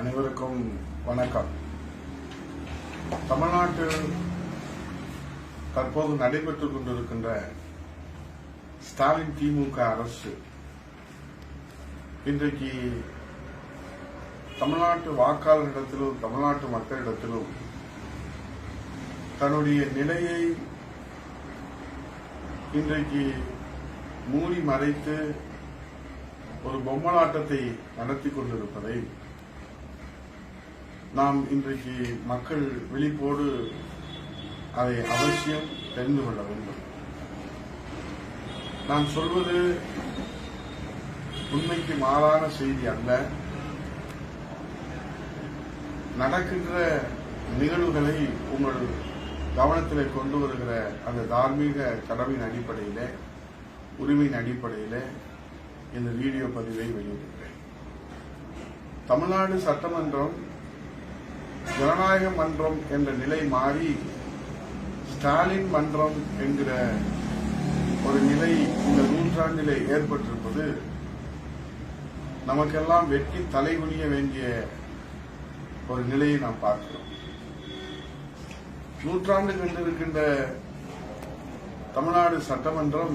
அனைவருக்கும் வணக்கம். தமிழ்நாட்டில் தற்போது நடைபெற்றுக் கொண்டிருக்கின்ற ஸ்டாலின் திமுக அரசு இன்றைக்கு தமிழ்நாட்டு வாக்காளர்களிடத்திலும் தமிழ்நாட்டு மக்களிடத்திலும் தன்னுடைய நிலையை இன்றைக்கு மூடி மறைத்து ஒரு பொம்மலாட்டத்தை நடத்தி கொண்டிருப்பதை நாம் இன்றைக்கு மக்கள் விழிப்போடு அதை அவசியம் தெரிந்து கொள்ள வேண்டும். நான் சொல்வது உண்மைக்கு மாறான செய்தி அல்ல. நடக்கின்ற நிகழ்வுகளை உங்கள் கவனத்தில் கொண்டு வருகிற அந்த தார்மீக கடவின் அடிப்படையில் உரிமையின் அடிப்படையில் இந்த வீடியோ பதிவை வெளியிடுகிறேன். தமிழ்நாடு சட்டமன்றம் ஜனநாயக மன்றம் என்ற நிலை மாறி ஸ்டாலின் மன்றம் என்கிற ஒரு நிலை இந்த நூற்றாண்டிலே ஏற்பட்டிருப்பது நமக்கெல்லாம் வெட்கி தலைகுனிய வேண்டிய ஒரு நிலையை நாம் பார்க்கிறோம். நூற்றாண்டு கண்டிருக்கின்ற தமிழ்நாடு சட்டமன்றம்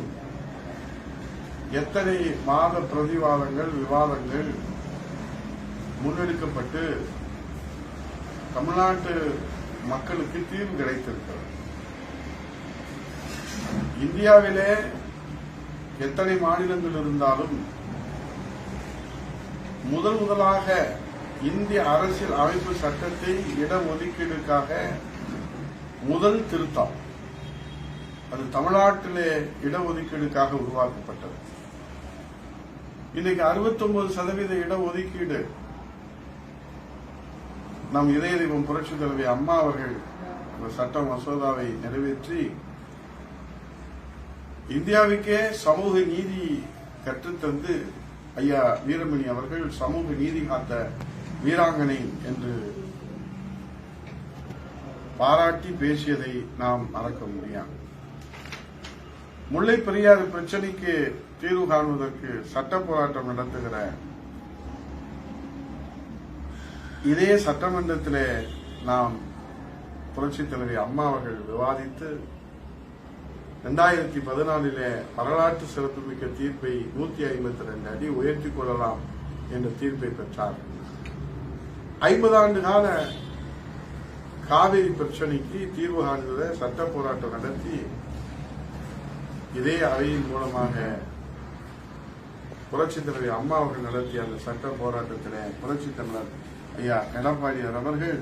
எத்தனை மாத பிரதிவாதங்கள் விவாதங்கள் முன்னெடுக்கப்பட்டு தமிழ்நாட்டு மக்களுக்கு தீர்வு கிடைத்திருக்கிறது. இந்தியாவிலே எத்தனை மாநிலங்கள் இருந்தாலும் முதல் முதலாக இந்திய அரசியல் அமைப்பு சட்டத்தை இடஒதுக்கீடுக்காக முதல் திருத்தம் அது தமிழ்நாட்டிலே இடஒதுக்கீடுக்காக உருவாக்கப்பட்டது. இன்னைக்கு 69% சதவீத இடஒதுக்கீடு நம் இதய தெய்வம் புரட்சி தலைவி அம்மா அவர்கள் அந்த சட்ட மசோதாவை நிறைவேற்றி இந்தியாவுக்கே சமூக நீதி கற்றுத்தந்து ஐயா வீரமணி அவர்கள் சமூக நீதி காத்த வீராங்கனை என்று பாராட்டி பேசியதை நாம் மறக்க முடியாது. முல்லை பெரியாறு பிரச்சனைக்கு தீர்வு காண்பதற்கு சட்ட போராட்டம் நடத்துகிற இதே சட்டமன்றத்திலே நாம் புரட்சித் தலைவி அம்மா அவர்கள் விவாதித்து இரண்டாயிரத்தி பதினாலிலே வரலாற்று சிறப்புமிக்க தீர்ப்பை நூத்தி ஐம்பத்தி ரெண்டு அடி உயர்த்திக் கொள்ளலாம் என்ற தீர்ப்பை பெற்றார். ஐம்பது ஆண்டு கால காவிரி பிரச்சனைக்கு தீர்வு காண்கிற சட்ட போராட்டம் நடத்தி இதே அவையின் மூலமாக புரட்சித் தலைவி அம்மா அவர்கள் நடத்திய அந்த சட்ட போராட்டத்திலே புரட்சித் தமிழர் ஐயா எடப்பாடியார் அவர்கள்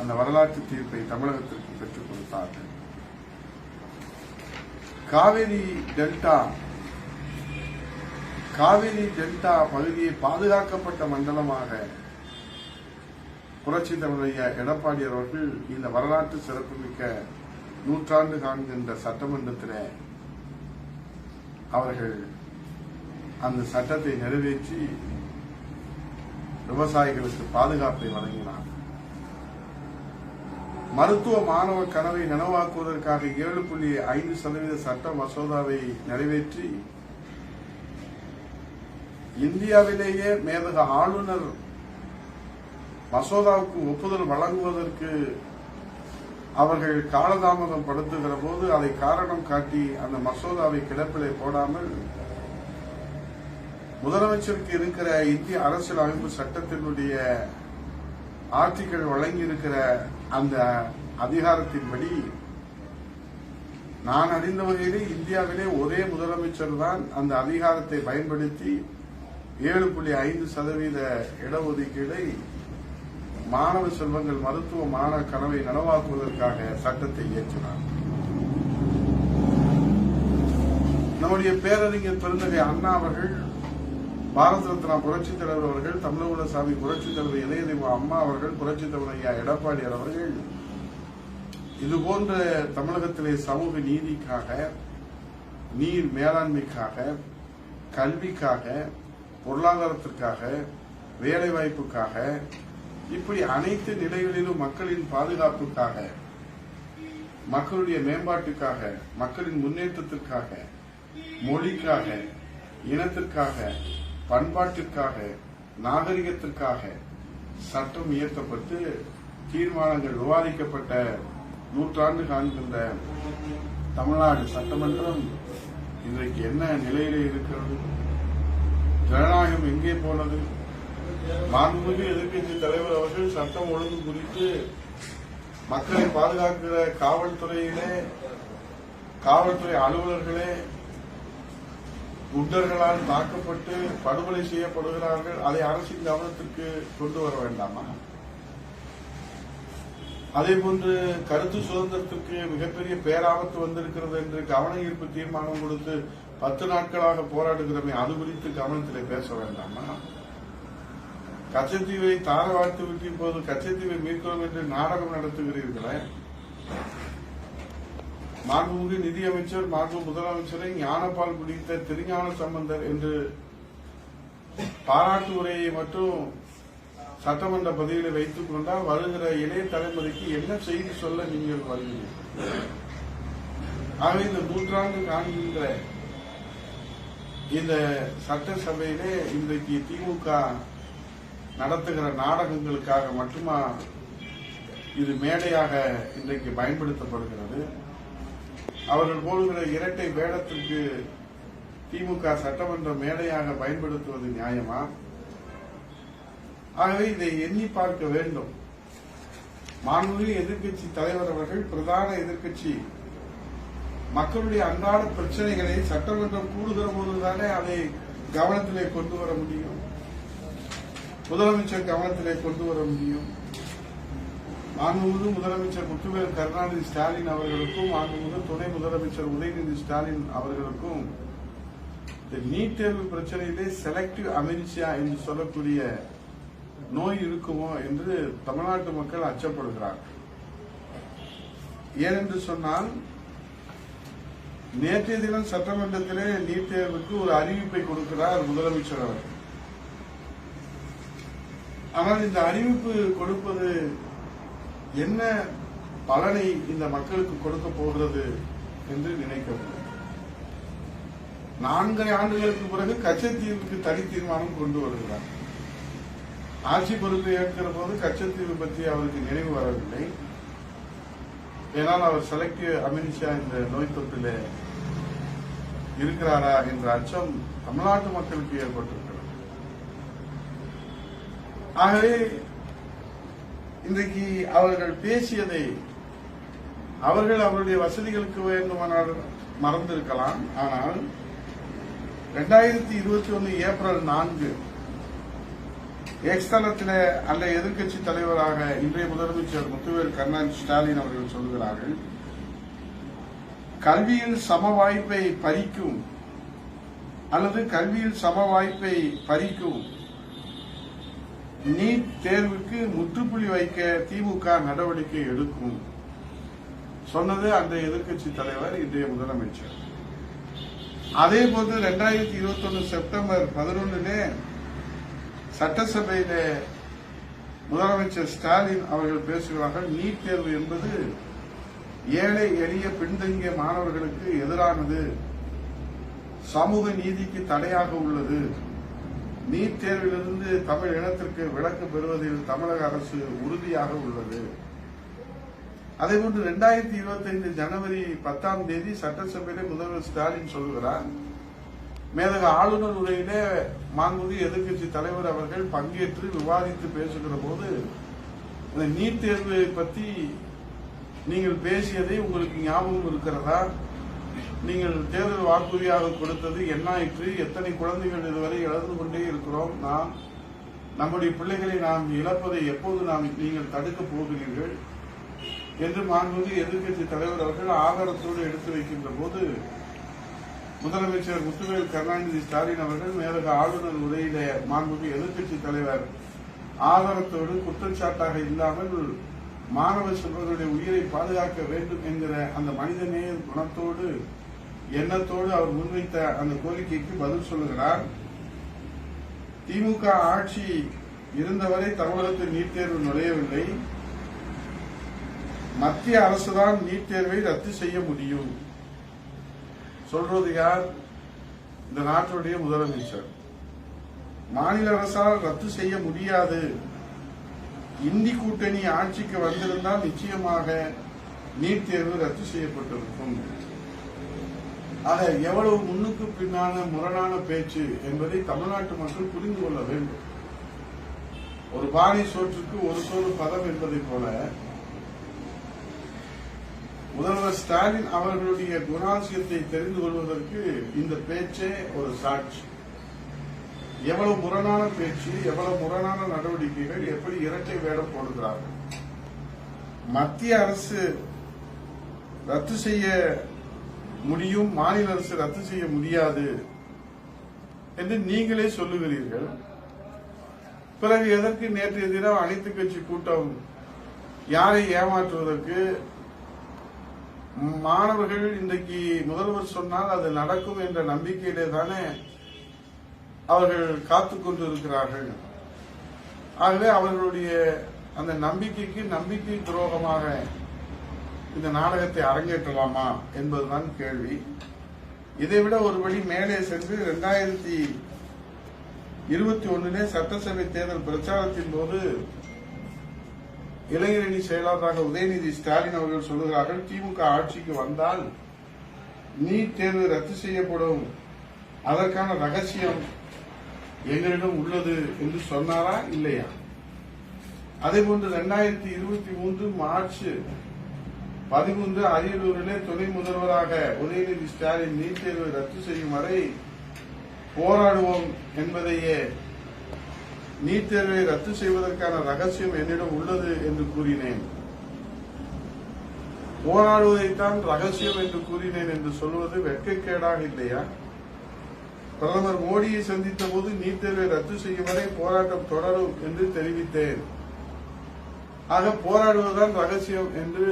அந்த வரலாற்று தீர்ப்பை தமிழகத்திற்கு பெற்றுக் கொடுத்தார்கள். காவிரி டெல்டா காவிரி டெல்டா பகுதியை பாதுகாக்கப்பட்ட மண்டலமாக புரட்சி தமிழைய எடப்பாடியார் அவர்கள் இந்த வரலாற்று சிறப்புமிக்க நூற்றாண்டு காண்கின்ற சட்டமன்றத்தில் அவர்கள் அந்த சட்டத்தை நிறைவேற்றி விவசாயிகளுக்கு பாதுகாப்பை வழங்கினார். மருத்துவ மாணவ கனவை நனவாக்குவதற்காக ஏழு புள்ளி ஐந்து சதவீத சட்ட மசோதாவை நிறைவேற்றி இந்தியாவிலேயே மேதக ஆளுநர் மசோதாவுக்கு ஒப்புதல் வழங்குவதற்கு அவர்கள் காலதாமதம் படுத்துகிற போது அதை காரணம் காட்டி அந்த மசோதாவை கிடப்பிலே போடாமல் முதலமைச்சருக்கு இருக்கிற இந்திய அரசியல் அமைப்பு சட்டத்தினுடைய ஆர்டிகள் வழங்கியிருக்கிற அந்த அதிகாரத்தின்படி நான் அறிந்த வகையிலே இந்தியாவிலே ஒரே முதலமைச்சர் தான் அந்த அதிகாரத்தை பயன்படுத்தி ஏழு புள்ளி ஐந்து சதவீத இடஒதுக்கீடை மாணவ செல்வங்கள் மருத்துவ மாணவ கனவை நனவாக்குவதற்காக சட்டத்தை இயற்றினார். நம்முடைய பேரறிஞர் பெருந்தகை அண்ணா அவர்கள் பாரத ரத்னா புரட்சித் தலைவர் அவர்கள் தமிழக சாமி புரட்சித் தலைவர் இதயதெய்வ அம்மா அவர்கள் புரட்சித் தலைவர் ஐயா எடப்பாடியார் அவர்கள். இது போன்ற தமிழகத்திலே சமூக நீதிக்காக நீர் மேலாண்மைக்காக கல்விக்காக பொருளாதாரத்திற்காக வேலைவாய்ப்புக்காக இப்படி அனைத்து நிலைகளிலும் மக்களின் பாதுகாப்புக்காக மக்களுடைய மேம்பாட்டுக்காக மக்களின் முன்னேற்றத்திற்காக மொழிக்காக இனத்திற்காக பண்பாட்டிற்காக நாகரிகத்திற்காக சட்டம் இயற்றப்பட்டு தீர்மானங்கள் விவாதிக்கப்பட்ட நூற்றாண்டு காண்கின்ற தமிழ்நாடு சட்டமன்றம் இன்றைக்கு என்ன நிலையிலே இருக்கிறது? ஜனநாயகம் எங்கே போனது? மாண்புமிகு எதிர்க்கட்சி தலைவர் அவர்கள் சட்டம் ஒழுங்கு குறித்து மக்களை பாதுகாக்கிற காவல்துறையிலே காவல்துறை அலுவலர்களே குண்டர்களால் தாக்கப்பட்டு படுகொலை செய்யப்படுகிறார்கள் அதை அரசின் கவனத்திற்கு கொண்டு வர வேண்டாமா? அதே போன்று கருத்து சுதந்திரத்திற்கு மிகப்பெரிய பேராபத்து வந்திருக்கிறது என்று கவன ஈர்ப்பு தீர்மானம் கொடுத்து பத்து நாட்களாக போராடுகிறோமே அது குறித்து கவனத்திலே பேச வேண்டாமா? கச்சத்தீவை தாரவாழ்த்து விட்டு இப்போது கச்சத்தீவை மீட்கிறோம் என்று நாடகம் நடத்துகிறீர்களே மாண்புமிகு நிதியமைச்சர் மாண்பு முதலமைச்சரை ஞானப்பால் குடித்த திருஞான சம்பந்தர் என்று பாராட்டு உரையை மட்டும் சட்டமன்ற பதிவில் வைத்துக் கொண்டால் வருகிற இளைய தலைமுறைக்கு என்ன செய்தி சொல்ல நீங்கள் வருகிறீர்கள்? ஆகவே இந்த நூற்றாண்டு காண்கின்ற இந்த சட்டசபையிலே இன்றைக்கு திமுக நடத்துகிற நாடகங்களுக்காக மட்டுமா இது மேடையாக இன்றைக்கு பயன்படுத்தப்படுகிறது. அவர்கள் போடுகிற இரட்டை வேடத்திற்கு திமுக சட்டமன்ற மேடையாக பயன்படுத்துவது நியாயமா? ஆகவே இதை எண்ணி பார்க்க வேண்டும். மாண்புமிகு எதிர்க்கட்சி தலைவர் அவர்கள் பிரதான எதிர்க்கட்சி. மக்களுடைய அன்றாட பிரச்சனைகளை சட்டமன்றம் கூடுகிற போதுதானே அதை கவனத்திலே கொண்டு வர முடியும்? முதலமைச்சர் கவனத்திலே கொண்டு வர முடியும்? மாண்புமிகு முதலமைச்சர் முத்துவேல் கருணாநிதி ஸ்டாலின் அவர்களுக்கும் மாண்புமிகு துணை முதலமைச்சர் உதயநிதி ஸ்டாலின் அவர்களுக்கும் இந்த நீட் தேர்வு பிரச்சனையிலே செலக்டிவ் அமெரிசியா என்று சொல்லக்கூடிய நோய் இருக்குமோ என்று தமிழ்நாட்டு மக்கள் அச்சப்படுகிறார். ஏனென்று சொன்னால் நேற்றைய தினம் சட்டமன்றத்திலே நீட் தேர்வுக்கு ஒரு அறிவிப்பை கொடுக்கிறார் முதலமைச்சர் அவர்கள். ஆனால் இந்த அறிவிப்பு கொடுப்பது என்ன பலனை இந்த மக்களுக்கு கொடுக்க போகிறது என்று நினைக்கவில்லை. நான்கரை ஆண்டுகளுக்கு பிறகு கச்சத்தீவுக்கு தனி தீர்மானம் கொண்டு வருகிறார். ஆட்சி பொறுப்பு ஏற்கிற போது கச்சத்தீவு பற்றி அவருக்கு நினைவு வரவில்லை. ஏனால் அவர் செலக்டிவ் அமித்ஷா இந்த நோய் தொற்றிலே இருக்கிறாரா என்ற அச்சம் தமிழ்நாட்டு மக்களுக்கு ஏற்பட்டிருக்கிறது. ஆகவே இன்றைக்கு அவர்கள் பேசியதை அவர்கள் அவருடைய வசதிகளுக்கு வேண்டுமானால் மறந்திருக்கலாம். ஆனால் இரண்டாயிரத்தி இருபத்தி ஒன்னு ஏப்ரல் நான்கு எக்ஸ்தலத்தில் அல்ல எதிர்க்கட்சி தலைவராக இன்றைய முதலமைச்சர் முத்துவேல் கருணாநிதி ஸ்டாலின் அவர்கள் சொல்கிறார்கள் கல்வியில் சம வாய்ப்பை பறிக்கும் அல்லது கல்வியில் சம வாய்ப்பை பறிக்கும் நீட் தேர்வுக்கு முற்றுப்புள்ளி வைக்க திமுக நடவடிக்கை எடுக்கும் சொன்னது அந்த எதிர்க்கட்சி தலைவர் இன்றைய முதலமைச்சர். அதே போன்று ரெண்டாயிரத்தி இருபத்தி ஒன்று செப்டம்பர் பதினொன்னுலே சட்டசபையில முதலமைச்சர் ஸ்டாலின் அவர்கள் பேசுகிறார்கள் நீட் தேர்வு என்பது ஏழை எளிய பின்தங்கிய மாணவர்களுக்கு எதிரானது. சமூக நீதிக்கு தடையாக உள்ளது. நீட் தேர்விலிருந்து தமிழ் இனத்திற்கு விலக்கு பெறுவதில் தமிழக அரசு உறுதியாக உள்ளது. அதேபோன்று இரண்டாயிரத்தி இருபத்தி ஐந்து ஜனவரி பத்தாம் தேதி சட்டசபையிலே முதல்வர் ஸ்டாலின் சொல்கிறார் மேதக ஆளுநர் உரையிலே மாண்புமிகு எதிர்க்கட்சி தலைவர் அவர்கள் பங்கேற்று விவாதித்து பேசுகிற போது இந்த நீட் தேர்வு பற்றி நீங்கள் பேசியதை உங்களுக்கு ஞாபகம் இருக்கிறதா? நீங்கள் தேர்தல் வாக்குறுதியாக கொடுத்தது என்னாயிற்று எத்தனை குழந்தைகள் இதுவரை இழந்து கொண்டே இருக்கிறோம்? நாம் நம்முடைய பிள்ளைகளை நாம் இழப்பதை எப்போது நாம் நீங்கள் தடுக்கப் போகிறீர்கள்? என்று மாண்புமிகு எதிர்க்கட்சி தலைவர் அவர்கள் ஆதாரத்தோடு எடுத்து வைக்கின்ற போது முதலமைச்சர் முத்துவேல் கருணாநிதி ஸ்டாலின் அவர்கள் மேலக ஆளுநர் உரையில மாண்புமிகு எதிர்க்கட்சி தலைவர் ஆதாரத்தோடு குற்றச்சாட்டாக இல்லாமல் மாணவ செல்வர்களுடைய உயிரை பாதுகாக்க வேண்டும் என்கிற அந்த மனிதநேய குணத்தோடு எண்ணத்தோடு அவர் முன்வைத்த அந்த கோரிக்கைக்கு பதில் சொல்லுகிறார். திமுக ஆட்சி இருந்தவரை தமிழகத்தில் நீட் தேர்வு நுழையவில்லை. மத்திய அரசுதான் நீட் தேர்வை ரத்து செய்ய முடியும். சொல்றது யார்? இந்த நாட்டுடைய முதலமைச்சர். மாநில அரசால் ரத்து செய்ய முடியாது. இந்தி கூட்டணி ஆட்சிக்கு வந்திருந்தால் நிச்சயமாக நீட் தேர்வு ரத்து செய்யப்பட்டிருக்கும். ஆக எவ்வளவு முன்னுக்கு பின்னான முரணான பேச்சு என்பதை தமிழ்நாட்டு மக்கள் புரிந்து கொள்ள வேண்டும். ஒரு பாணி சோற்றுக்கு ஒரு சோறு பதம் என்பதை போல முதல்வர் ஸ்டாலின் அவர்களுடைய குணாசியத்தை தெரிந்து கொள்வதற்கு இந்த பேச்சே ஒரு சாட்சி. எவ்வளவு முரணான பேச்சு எவ்வளவு முரணான நடவடிக்கைகள் எப்படி இரட்டை வேடம் போடுகிறார்கள்? மத்திய அரசு ரத்து செய்ய முடியும் மாநில அரசு ரத்து செய்ய முடியாது என்று நீங்களே சொல்லுகிறீர்கள். பிறகு எதற்கு நேற்றைய தினம் அனைத்து கட்சி கூட்டம் யாரை ஏமாற்றுவதற்கு? மாணவர்கள் இன்றைக்கு முதல்வர் சொன்னால் அது நடக்கும் என்ற நம்பிக்கையிலே தானே அவர்கள் காத்து கொண்டிருக்கிறார்கள். ஆகவே அவர்களுடைய அந்த நம்பிக்கைக்கு நம்பிக்கை துரோகமாக இந்த நாடகத்தை அரங்கேற்றலாமா என்பதுதான் கேள்வி. இதைவிட ஒரு வழி மேலே சென்று இரண்டாயிரத்தி இருபத்தி ஒன்னிலே சட்டசபை தேர்தல் பிரச்சாரத்தின் போது இளைஞரணி செயலாளராக உதயநிதி ஸ்டாலின் அவர்கள் சொல்லுகிறார்கள் திமுக ஆட்சிக்கு வந்தால் நீட் தேர்வு ரத்து செய்யப்படும். அதற்கான ரகசியம் எங்களிடம் உள்ளது என்று சொன்னாரா இல்லையா? அதே போன்று இரண்டாயிரத்தி இருபத்தி மூன்று மார்ச் பதிமூன்று அரியலூரிலே துணை முதல்வராக உதயநிதி ஸ்டாலின் நீட் தேர்வை ரத்து செய்யும் வரை போராடுவோம் என்பதையே நீட் தேர்வை ரத்து செய்வதற்கான ரகசியம் என்னிடம் உள்ளது என்று கூறினேன். போராடுவதைத்தான் ரகசியம் என்று கூறினேன் என்று சொல்வது வெட்கக்கேடாக இல்லையா? பிரதமர் மோடியை சந்தித்த போது நீட் தேர்வை ரத்து செய்யும் வரை போராட்டம் தொடரும் என்று தெரிவித்தேன். ஆக போராடுவதுதான் ரகசியம் என்று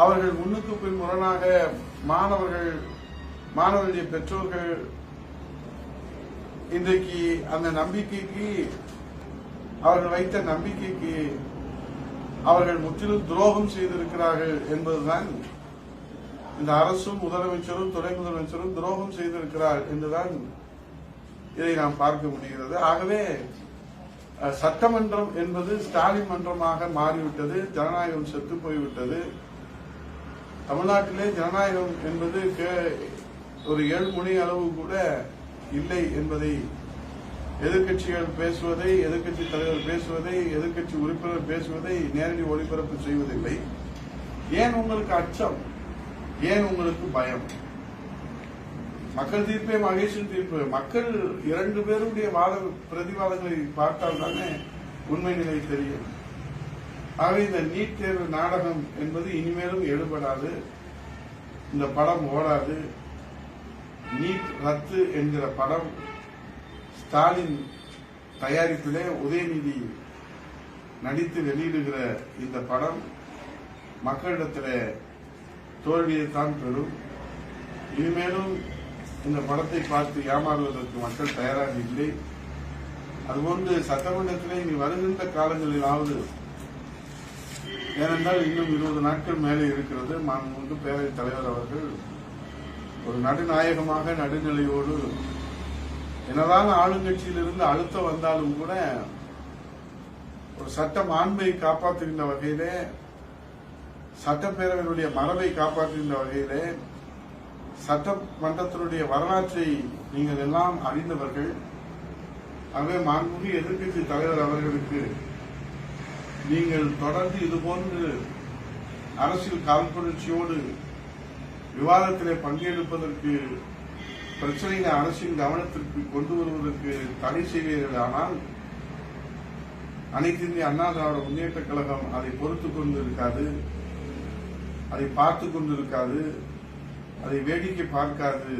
அவர்கள் முன்னுக்கு பின் முரணாக மாணவர்கள் மாணவர்களுடைய பெற்றோர்கள் இன்றைக்கு அந்த நம்பிக்கைக்கு அவர்கள் வைத்த நம்பிக்கைக்கு அவர்கள் முற்றிலும் துரோகம் செய்திருக்கிறார்கள் என்பதுதான் இந்த அரசும் முதலமைச்சரும் துணை முதலமைச்சரும் துரோகம் செய்திருக்கிறார் என்றுதான் இதை நாம் பார்க்க முடிகிறது. ஆகவே சட்டமன்றம் என்பது ஸ்டாலின் மன்றமாக மாறிவிட்டது ஜனநாயகம் செத்து போய்விட்டது. தமிழ்நாட்டிலே ஜனநாயகம் என்பது கே- ஒரு ஏழு மணி அளவு கூட இல்லை என்பதை எதிர்க்கட்சிகள் பேசுவதை எதிர்க்கட்சி தலைவர் பேசுவதை எதிர்கட்சி உறுப்பினர் பேசுவதை நேரடி ஒளிபரப்பு செய்வதில்லை. ஏன் உங்களுக்கு அச்சம்? ஏன் உங்களுக்கு பயம்? மக்கள் தீர்ப்பே மகேஷின் தீர்ப்பு. மக்கள் இரண்டு பேருடைய வாத பிரதிவாதங்களை பார்த்தால் தானே உண்மை நிலை தெரியும். ஆகவே இந்த நீட் தேர்வு நாடகம் என்பது இனிமேலும் எடுபடாது. இந்த படம் ஓடாது. நீட் ரத்து என்கிற படம் ஸ்டாலின் தயாரிப்பிலே உதயநிதி நடித்து வெளியிடுகிற இந்த படம் மக்களிடத்தில் தோல்வியைத்தான் பெறும். இனிமேலும் இந்த படத்தை பார்த்து ஏமாறுவதற்கு மக்கள் தயாராக இல்லை. அதுபோன்று சட்டமன்றத்திலே இனி வருகின்ற காலங்களிலாவது ஏனென்றால் இன்னும் இருபது நாட்கள் மேலே இருக்கிறது. மாண்புமிகு பேரவைத் தலைவர் அவர்கள் ஒரு நடுநாயகமாக நடுநிலையோடு என்னதான் ஆளுங்கட்சியிலிருந்து அழுத்தம் வந்தாலும் கூட ஒரு சட்ட மாண்பை காப்பாற்றுகின்ற வகையிலே சட்டப்பேரவையினுடைய மரபை காப்பாற்றுகின்ற வகையிலே சட்டமன்றத்தினுடைய வரலாற்றை நீங்கள் எல்லாம் அறிந்தவர்கள். ஆகவே மாண்புமிகு எதிர்க்கட்சி தலைவர் அவர்களுக்கு நீங்கள் தொடர்ந்து இதுபோன்று அரசியல் காழ்ப்புணர்ச்சியோடு விவாதத்திலே பங்கெடுப்பதற்கு பிரச்சனைகளை அரசின் கவனத்திற்கு கொண்டு வருவதற்கு தடை செய்வீர்களானால் அனைத்து இந்திய அண்ணா திராவிட முன்னேற்ற கழகம் அதை பொறுத்துக் கொண்டு இருக்காது அதை பார்த்து கொண்டு இருக்காது அதை வேடிக்கை பார்க்காது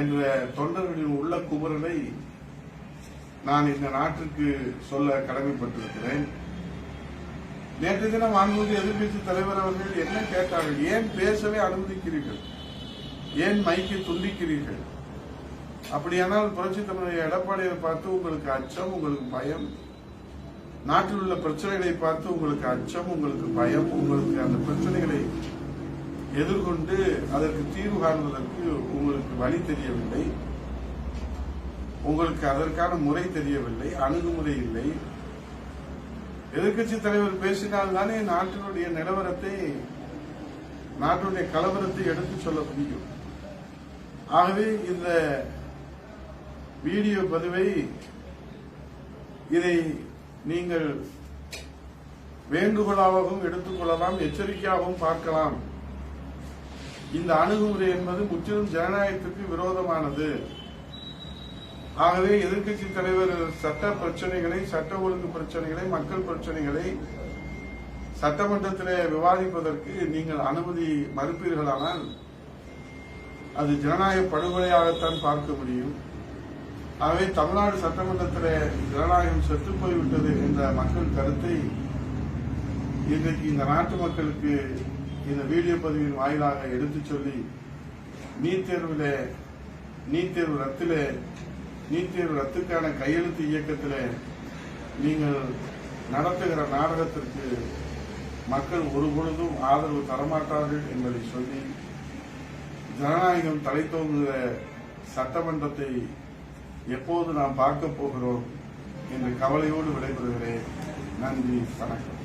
என்ற தொண்டர்களின் உள்ள குமரலை நான் இந்த நாட்டிற்கு சொல்ல கடமைப்பட்டிருக்கிறேன். நேற்று தினம் மாண்புமிகு எதிர்கட்சி தலைவர் அவர்கள் என்ன கேட்டார்கள்? ஏன் பேசவே அனுமதிக்கிறீர்கள்? ஏன் மைக்கை துண்டிக்கிறீர்கள்? அப்படியானால் புரட்சி தமிழர் எடப்பாடியை பார்த்து உங்களுக்கு அச்சம் உங்களுக்கு பயம். நாட்டில் உள்ள பிரச்சனைகளை பார்த்து உங்களுக்கு அச்சம் உங்களுக்கு பயம். உங்களுக்கு அந்த பிரச்சனைகளை எதிர்கொண்டு அதற்கு தீர்வு காண்பதற்கு உங்களுக்கு வழி தெரியவில்லை. உங்களுக்கு அதற்கான முறை தெரியவில்லை அணுகுமுறை இல்லை. எதிர்கட்சி தலைவர் பேசினால் தானே நாட்டினுடைய நிலவரத்தை நாட்டுடைய கலவரத்தை எடுத்து சொல்ல முடியும். ஆகவே இந்த வீடியோ பதிவை இதை நீங்கள் வேண்டுகோளாகவும் எடுத்துக்கொள்ளலாம் எச்சரிக்கையாகவும் பார்க்கலாம். இந்த அணுகுமுறை என்பது முற்றிலும் ஜனநாயகத்திற்கு விரோதமானது. ஆகவே எதிர்க்கட்சி தலைவர் சட்ட பிரச்சனைகளை சட்ட ஒழுங்கு பிரச்சனைகளை மக்கள் பிரச்சனைகளை சட்டமன்றத்திலே விவாதிப்பதற்கு நீங்கள் அனுமதி மறுப்பீர்களானால் அது ஜனநாயக படுகொலையாகத்தான் பார்க்க முடியும். ஆகவே தமிழ்நாடு சட்டமன்றத்திலே ஜனநாயகம் செத்து போய்விட்டது என்ற மக்கள் கருத்தை இன்றைக்கு இந்த நாட்டு மக்களுக்கு இந்த வீடியோ பதிவின் வாயிலாக எடுத்துச் சொல்லி நீட் தேர்விலே நீட் தேர்வு ரத்திலே நீட் தேர்வு ரத்துக்கான கையெழுத்து இயக்கத்தில் நீங்கள் நடத்துகிற நாடகத்திற்கு மக்கள் ஒரு பொழுதும் ஆதரவு தரமாட்டார்கள் என்பதை சொல்லி ஜனநாயகம் தலை தோங்குகிற சட்டமன்றத்தை எப்போது நாம் பார்க்க போகிறோம் என்ற கவலையோடு விடைபெறுகிறேன். நன்றி வணக்கம்.